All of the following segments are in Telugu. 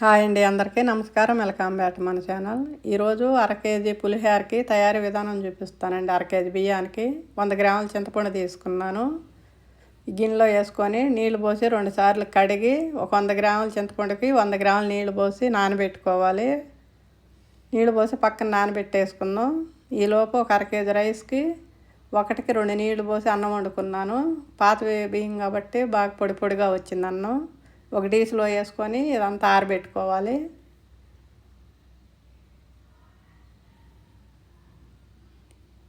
హాయ్ అండి అందరికీ నమస్కారం. వెల్కమ్ బ్యాక్ మన ఛానల్. ఈరోజు అర కేజీ పులిహోరకి తయారీ విధానం చూపిస్తానండి. అర కేజీ బియ్యానికి వంద గ్రాముల చింతపండు తీసుకున్నాను. గిన్నెలో వేసుకొని నీళ్ళు పోసి రెండు సార్లు కడిగి ఒక వంద గ్రాముల చింతపండుకి వంద గ్రాముల నీళ్ళు పోసి నానబెట్టుకోవాలి. నీళ్ళు పోసి పక్కన నానబెట్టేసుకుందాం. ఈలోపు ఒక అర కేజీ రైస్కి ఒకటికి రెండు నీళ్ళు పోసి అన్నం వండుకున్నాను. పాత బియ్యం కాబట్టి బాగా పొడి పొడిగా వచ్చింది అన్నం. ఒక డీసులో వేసుకొని ఇదంతా ఆరబెట్టుకోవాలి.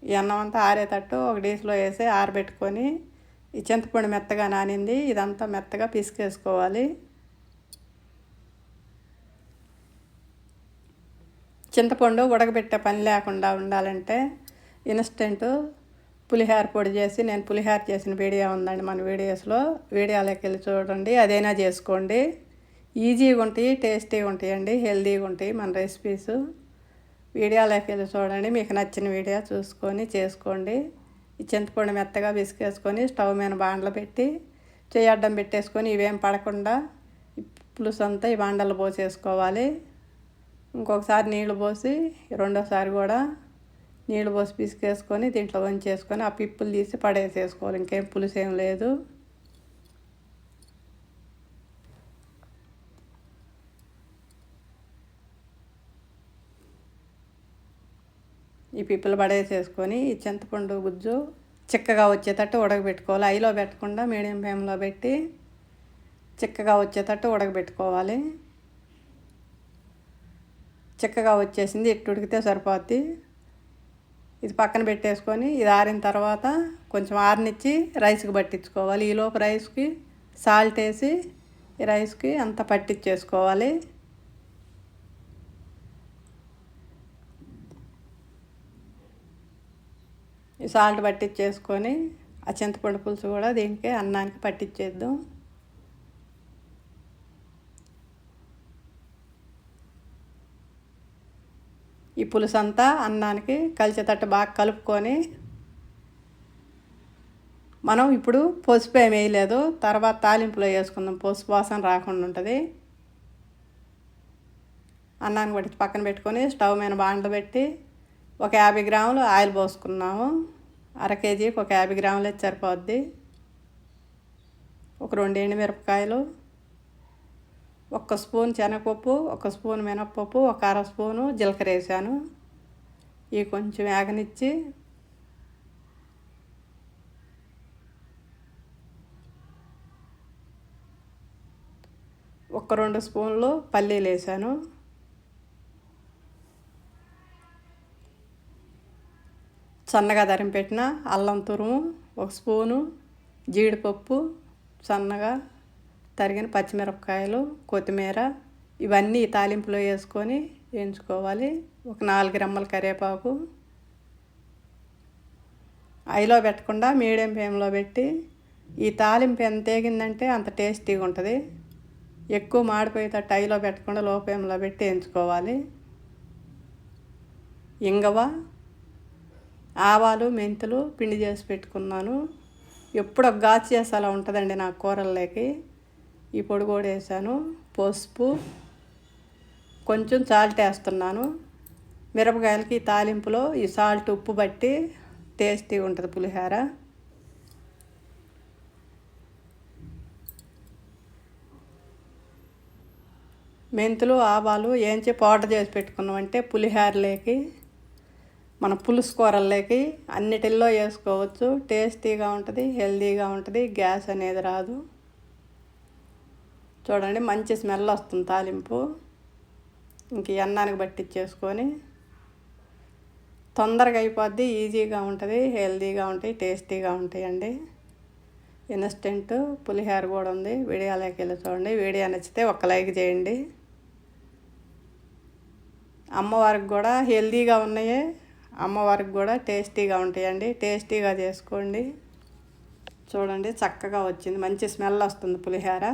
ఈ అన్నం అంతా ఆరేటట్టు ఒక డీసులో వేసి ఆరబెట్టుకొని ఈ చింతపండు మెత్తగా నానింది. ఇదంతా మెత్తగా పిసికేసుకోవాలి. చింతపండు ఉడకబెట్టే పని లేకుండా ఉండాలంటే ఇన్స్టెంట్ పులిహార పొడి చేసి నేను పులిహార చేసిన వీడియో ఉందండి మన వీడియోస్లో. వీడియోలోకి వెళ్ళి చూడండి. అదైనా చేసుకోండి. ఈజీగా ఉంటాయి టేస్టీగా ఉంటాయండి హెల్తీగా ఉంటాయి మన రెసిపీస్. వీడియోలోకి వెళ్ళి చూడండి. మీకు నచ్చిన వీడియో చూసుకొని చేసుకోండి. ఈ చింతపండు మెత్తగా విసికేసుకొని స్టవ్ మీద బాండలు పెట్టి చేయడ్డం పెట్టేసుకొని ఇవేం పడకుండా పులుసు అంతా ఈ బాండలు పోసేసుకోవాలి. ఇంకొకసారి నీళ్ళు పోసి రెండోసారి కూడా నీళ్ళు పోసి పిసికేసుకొని దీంట్లో వంచేసుకొని ఆ పిప్పులు తీసి పడేసేసుకోవాలి. ఇంకేం పులుసు ఏం లేదు. ఈ పిప్పులు పడేసేసుకొని ఈ చింతపండు గుజ్జు చిక్కగా వచ్చేటట్టు ఉడకబెట్టుకోవాలి. ఐలో పెట్టకుండా మీడియం ఫ్లేమ్లో పెట్టి చిక్కగా వచ్చేటట్టు ఉడకబెట్టుకోవాలి. చిక్కగా వచ్చేసింది. ఎట్టు ఉడికితే సరిపోద్ది. ఇది పక్కన పెట్టేసుకొని ఇది ఆరిన తర్వాత కొంచెం ఆరినిచ్చి రైస్కి పట్టించుకోవాలి. ఈలోపు రైస్కి సాల్ట్ వేసి ఈ రైస్కి అంత పట్టించేసుకోవాలి. ఈ సాల్ట్ పట్టించేసుకొని ఆ చింతపండు పులుసు కూడా దీనికి అన్నానికి పట్టించేద్దాం. ఈ పులుసు అంతా అన్నానికి కలిసేటట్టు బాగా కలుపుకొని మనం ఇప్పుడు పసుపు ఏమి వేయలేదు. తర్వాత తాలింపులో వేసుకుందాం. పసుపు వాసన రాకుండా ఉంటుంది. అన్నాన్ని పట్టి పక్కన పెట్టుకొని స్టవ్ మీద బాండ్లు పెట్టి ఒక యాభై గ్రాములు ఆయిల్ పోసుకున్నాము. అర కేజీకి ఒక యాభై గ్రాములు సరిపోద్ది. ఒక రెండు ఎండుమిరపకాయలు ఒక్క స్పూన్ శనగపప్పు ఒక స్పూన్ మినప్పప్పు ఒక అర స్పూను జీలకర్ర వేసాను. ఇవి కొంచెం వేగనిచ్చి ఒక రెండు స్పూన్లు పల్లీలు వేసాను. సన్నగా పెట్టిన అల్లం తురుము ఒక స్పూను జీడిపప్పు సన్నగా తరిగిన పచ్చిమిరపకాయలు కొత్తిమీర ఇవన్నీ తాలింపులో వేసుకొని వేయించుకోవాలి. ఒక నాలుగు రెమ్మల కరివేపాకు ఐలో పెట్టకుండా మీడియం ఫ్లేమ్లో పెట్టి ఈ తాలింపు ఎంత తేగిందంటే అంత టేస్టీగా ఉంటుంది. ఎక్కువ మాడిపోయేటట్టు ఐలో పెట్టకుండా లో ఫ్లేమ్లో పెట్టి వేయించుకోవాలి. ఇంగవ ఆవాలు మెంతులు పిండి చేసి పెట్టుకున్నాను. ఎప్పుడు ఒక గాచి చేసి అలా ఉంటుందండి నా కూరల్లోకి. ఈ పొడి కూడా వేసాను. పసుపు కొంచెం సాల్ట్ వేస్తున్నాను. మిరపకాయలకి తాలింపులో ఈ సాల్ట్ ఉప్పు బట్టి టేస్టీగా ఉంటుంది పులిహోర. మెంతులు ఆవాలు ఏంచి పౌడర్ చేసి పెట్టుకున్నామంటే పులిహోరలోకి మన పులుసు కూరల్లోకి అన్నిటిల్లో వేసుకోవచ్చు. టేస్టీగా ఉంటుంది హెల్తీగా ఉంటుంది గ్యాస్ అనేది రాదు. చూడండి మంచి స్మెల్ వస్తుంది తాలింపు. ఇంక అన్నానికి పట్టించేసుకొని తొందరగా అయిపోద్ది ఈజీగా ఉంటుంది హెల్తీగా ఉంటాయి టేస్టీగా ఉంటాయండి. ఇన్స్టెంట్ పులిహోర కూడా ఉంది వీడియోలోకి వెళ్ళి చూడండి. వీడియో నచ్చితే ఒక లైక్ చేయండి. అమ్మవారికి కూడా హెల్తీగా ఉన్నాయి అమ్మవారికి కూడా టేస్టీగా ఉంటాయండి. టేస్టీగా చేసుకోండి. చూడండి చక్కగా వచ్చింది మంచి స్మెల్ వస్తుంది పులిహోర.